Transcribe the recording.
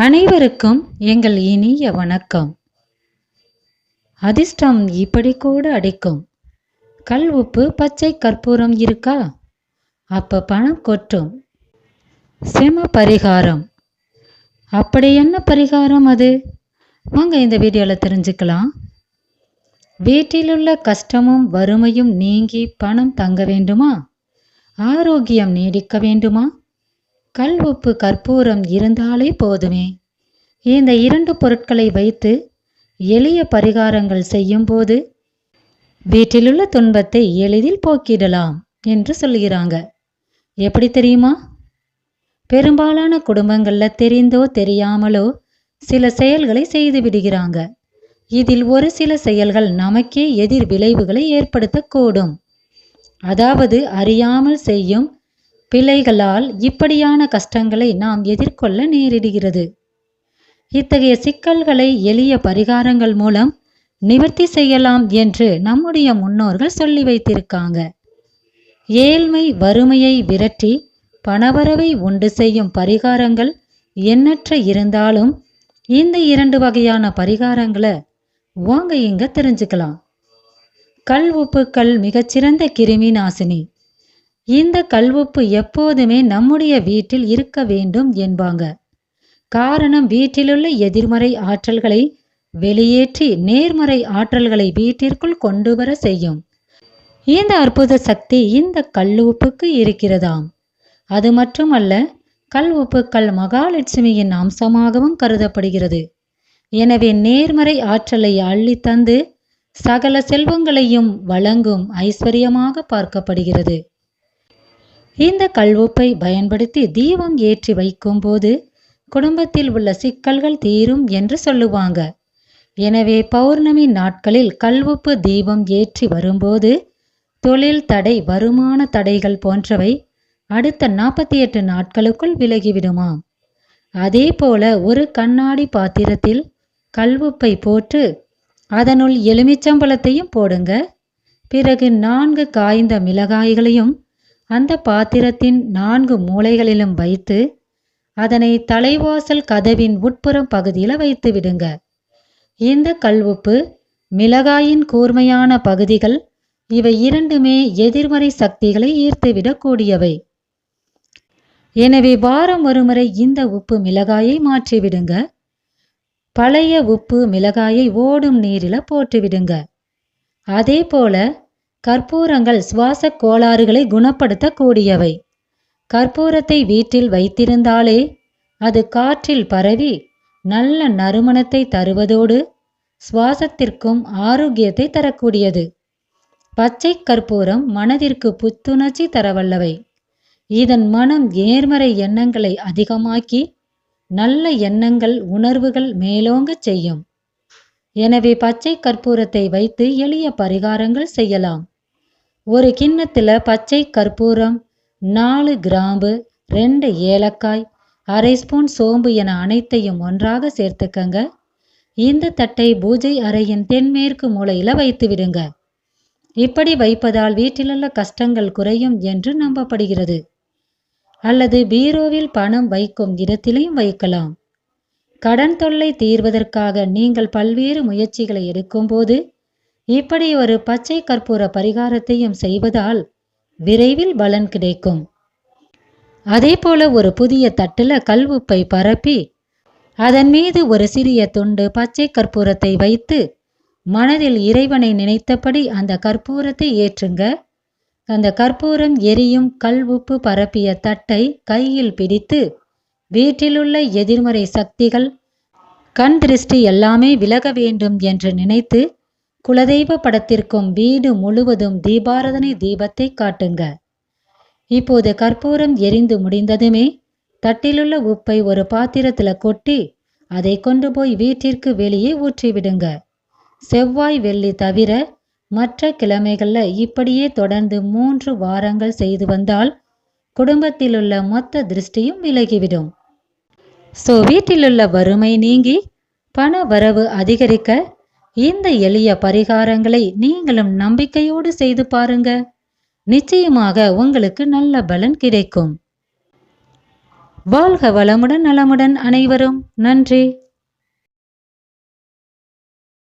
அனைவருக்கும் எங்கள் இனிய வணக்கம். அதிர்ஷ்டம் இப்படி கூட அடிக்கும். கல் உப்பு பச்சை கற்பூரம் இருக்கா? அப்ப பணம் கொட்டும். செம பரிகாரம். அப்படி என்ன பரிகாரம் அது? வாங்க இந்த வீடியோவில் தெரிஞ்சுக்கலாம். வீட்டிலுள்ள கஷ்டமும் வறுமையும் நீங்கி பணம் தங்க வேண்டுமா? ஆரோக்கியம் நீடிக்க வேண்டுமா? கல் உப்பு கற்பூரம் இருந்தாலே போதுமே. இந்த இரண்டு பொருட்களை வைத்து எளிய பரிகாரங்கள் செய்யும்போது வீட்டிலுள்ள துன்பத்தை எளிதில் போக்கிடலாம் என்று சொல்கிறாங்க. எப்படி தெரியுமா? பெரும்பாலான குடும்பங்களில் தெரிந்தோ தெரியாமலோ சில செயல்களை செய்து விடுகிறாங்க. இதில் ஒரு சில செயல்கள் நமக்கே எதிர் விளைவுகளை ஏற்படுத்தக்கூடும். அதாவது அறியாமல் செய்யும் பிழைகளால் இப்படியான கஷ்டங்களை நாம் எதிர்கொள்ள நேரிடுகிறது. இத்தகைய சிக்கல்களை எளிய பரிகாரங்கள் மூலம் நிவர்த்தி செய்யலாம் என்று நம்முடைய முன்னோர்கள் சொல்லி வைத்திருக்காங்க. ஏழ்மை வறுமையை விரட்டி பணவரவை உண்டு செய்யும் பரிகாரங்கள் எண்ணற்ற இருந்தாலும் இந்த இரண்டு வகையான பரிகாரங்களை வாங்க இங்க தெரிஞ்சுக்கலாம். கல் உப்புக்கள் மிகச்சிறந்த கிருமி நாசினி. இந்த கல்வுப்பு எப்போதுமே நம்முடைய வீட்டில் இருக்க வேண்டும் என்பாங்க. காரணம் வீட்டிலுள்ள எதிர்மறை ஆற்றல்களை வெளியேற்றி நேர்மறை ஆற்றல்களை வீட்டிற்குள் கொண்டு வர செய்யும். இந்த அற்புத சக்தி இந்த கல்லுப்புக்கு இருக்கிறதாம். அது மட்டுமல்ல கல் உப்புக்கள் மகாலட்சுமியின் அம்சமாகவும் கருதப்படுகிறது. எனவே நேர்மறை ஆற்றலை அள்ளி தந்து சகல செல்வங்களையும் வழங்கும் ஐஸ்வர்யமாக பார்க்கப்படுகிறது. இந்த கல்வுப்பை பயன்படுத்தி தீபம் ஏற்றி வைக்கும்போது குடும்பத்தில் உள்ள சிக்கல்கள் தீரும் என்று சொல்லுவாங்க. எனவே பௌர்ணமி நாட்களில் கல்வுப்பு தீபம் ஏற்றி வரும்போது தொழில் தடை வருமான தடைகள் போன்றவை அடுத்த நாற்பத்தி எட்டு நாட்களுக்குள் விலகிவிடுமாம். அதே போல ஒரு கண்ணாடி பாத்திரத்தில் கல்வுப்பை போட்டு அதனுள் எலுமிச்சம்பழத்தையும் போடுங்க. பிறகு நான்கு காய்ந்த மிளகாய்களையும் அந்த பாத்திரத்தின் நான்கு மூலைகளிலும் வைத்து அதனை தலைவாசல் கதவின் உட்புறம் பகுதியில் வைத்து விடுங்க. இந்த கல்வுப்பு மிளகாயின் கூர்மையான பகுதிகள் இவை இரண்டுமே எதிர்மறை சக்திகளை ஈர்த்துவிடக்கூடியவை எனவே வாரம் ஒருமுறை இந்த உப்பு மிளகாயை மாற்றிவிடுங்க. பழைய உப்பு மிளகாயை ஓடும் நீரில் போட்டுவிடுங்க. அதே போல கற்பூரங்கள் சுவாச கோளாறுகளை குணப்படுத்தக்கூடியவை. கற்பூரத்தை வீட்டில் வைத்திருந்தாலே அது காற்றில் பரவி நல்ல நறுமணத்தை தருவதோடு சுவாசத்திற்கும் ஆரோக்கியத்தை தரக்கூடியது. பச்சை கற்பூரம் மனதிற்கு புத்துணர்ச்சி தரவல்லவை. இதன் மனம் நேர்மறை எண்ணங்களை அதிகமாக்கி நல்ல எண்ணங்கள் உணர்வுகள் மேலோங்க செய்யும். எனவே பச்சை கற்பூரத்தை வைத்து எளிய பரிகாரங்கள் செய்யலாம். ஒரு கிண்ணத்தில் பச்சை கற்பூரம் நாலு கிராம்பு ரெண்டு ஏலக்காய் அரை ஸ்பூன் சோம்பு என அனைத்தையும் ஒன்றாக சேர்த்துக்கங்க. இந்த தட்டை பூஜை அறையின் தென்மேற்கு மூலையில் வைத்து விடுங்க. இப்படி வைப்பதால் வீட்டிலுள்ள கஷ்டங்கள் குறையும் என்று நம்பப்படுகிறது. அல்லது பீரோவில் பணம் வைக்கும் இடத்திலையும் வைக்கலாம். கடன் தொல்லை தீர்வதற்காக நீங்கள் பல்வேறு முயற்சிகளை எடுக்கும்போது இப்படி ஒரு பச்சை கற்பூர பரிகாரத்தையும் செய்வதால் விரைவில் பலன் கிடைக்கும். அதே போல ஒரு புதிய தட்டுல கல்வுப்பை பரப்பி அதன் மீது ஒரு சிறிய துண்டு பச்சை கற்பூரத்தை வைத்து மனதில் இறைவனை நினைத்தபடி அந்த கற்பூரத்தை ஏற்றுங்க. அந்த கற்பூரம் எரியும் கல் உப்பு பரப்பிய தட்டை கையில் பிடித்து வீட்டிலுள்ள எதிர்மறை சக்திகள் கண் திருஷ்டி எல்லாமே விலக வேண்டும் என்று நினைத்து குலதெய்வ படத்திற்கும் வீடு முழுவதும் தீபாரதனை தீபத்தை காட்டுங்க. இப்போது கற்பூரம் எரிந்து முடிந்ததுமே தட்டிலுள்ள உப்பை ஒரு பாத்திரத்துல கொட்டி அதை கொண்டு போய் வீட்டிற்கு வெளியே ஊற்றிவிடுங்க. செவ்வாய் வெள்ளி தவிர மற்ற கிழமைகள்ல இப்படியே தொடர்ந்து மூன்று வாரங்கள் செய்து வந்தால் குடும்பத்திலுள்ள மொத்த திருஷ்டியும் விலகிவிடும். ஸோ வீட்டிலுள்ள வறுமை நீங்கி பண வரவு அதிகரிக்க இந்த எளிய பரிகாரங்களை நீங்களும் நம்பிக்கையோடு செய்து பாருங்க. நிச்சயமாக உங்களுக்கு நல்ல பலன் கிடைக்கும். வாழ்க வளமுடன் நலமுடன் அனைவரும். நன்றி.